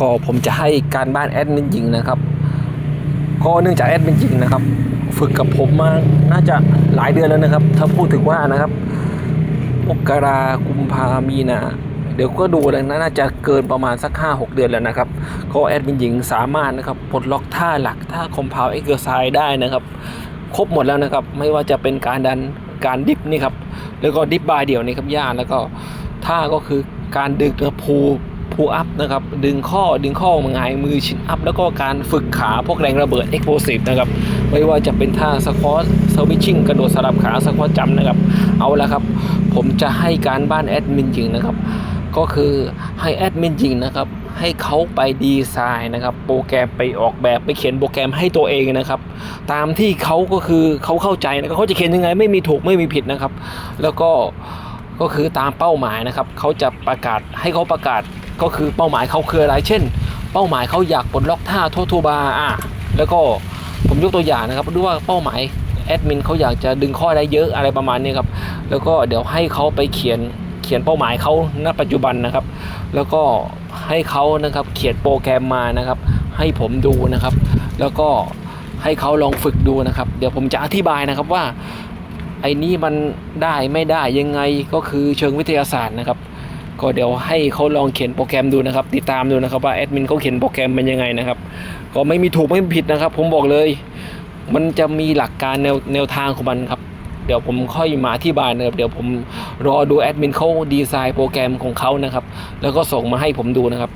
ก็ผมจะให้การบ้านแอดมินหญิงนะครับก็เนื่องจากแอดมินหญิงนะครับ ฝึกกับผมมาน่าจะหลายเดือนแล้วนะครับ ถ้าพูดถึงว่านะครับมกรากุมภามีนาเดี๋ยวก็ดูเลยนะน่าจะเกินประมาณสัก 5-6 เดือนแล้วนะครับ ก็แอดมินหญิงสามารถนะครับปลดล็อกท่าหลักท่าคอมเพลเอ็กเซอร์ไซส์ได้นะครับ ครบหมดแล้วนะครับ ไม่ว่าจะเป็นการดันการดิฟนี่ครับ แล้วก็ดิฟบายเดี่ยวนี่ครับย่าแล้วก็ท่าก็คือการดึงกระพู พูอัพนะครับ ดึงข้อดึงข้อมางายมือชินอัพ แล้วก็การฝึกขาพวกแรงระเบิดเอ็กโพสิฟนะครับ ไม่ว่าจะเป็นท่าสควอตสวิชชิ่งกระโดดสลับขาสควอตจำนะครับ เอาละครับ ผมจะให้การบ้านแอดมินหญิงนะครับ ก็คือให้แอดมินหญิงนะครับ ให้เขาไปดีไซน์นะครับ โปรแกรมไปออกแบบไปเขียนโปรแกรมให้ตัวเองนะครับ ตามที่เขาก็คือเขาเข้าใจนะครับเขาจะเขียนยังไงไม่มีถูกไม่มีผิดนะครับ แล้วก็ก็คือตามเป้าหมายนะครับ เขาจะประกาศให้เขาประกาศ ก็คือเป้าหมายเขาคืออะไร เช่น เป้าหมายเขาอยากปลดล็อกท่าโททูบาอะแล้วก็ผมยกตัวอย่างนะครับดูว่าเป้าหมายแอดมินเขาอยากจะดึงข้อได้เยอะอะไรประมาณนี้ครับ แล้วก็เดี๋ยวให้เขาไปเขียนเขียนเป้าหมายเขาณปัจจุบันนะครับ แล้วก็ให้เขานะครับเขียนโปรแกรมมานะครับ ให้ผมดูนะครับ แล้วก็ให้เขาลองฝึกดูนะครับ เดี๋ยวผมจะอธิบายนะครับว่าไอ้นี่มันได้ไม่ได้ยังไงก็คือเชิงวิทยาศาสตร์นะครับ ก็เดี๋ยวให้เขาลองเขียนโปรแกรมดูนะครับ ติดตามดูนะครับว่าแอดมินเขาเขียนโปรแกรมเป็นยังไงนะครับ ก็ไม่มีถูกไม่มีผิดนะครับ ผมบอกเลย มันจะมีหลักการแนวแนวทางของมันครับเดี๋ยวผมค่อยมาอธิบายนะครับเดี๋ยวผมรอดูแอดมินเขาดีไซน์โปรแกรมของเขานะครับ แล้วก็ส่งมาให้ผมดูนะครับ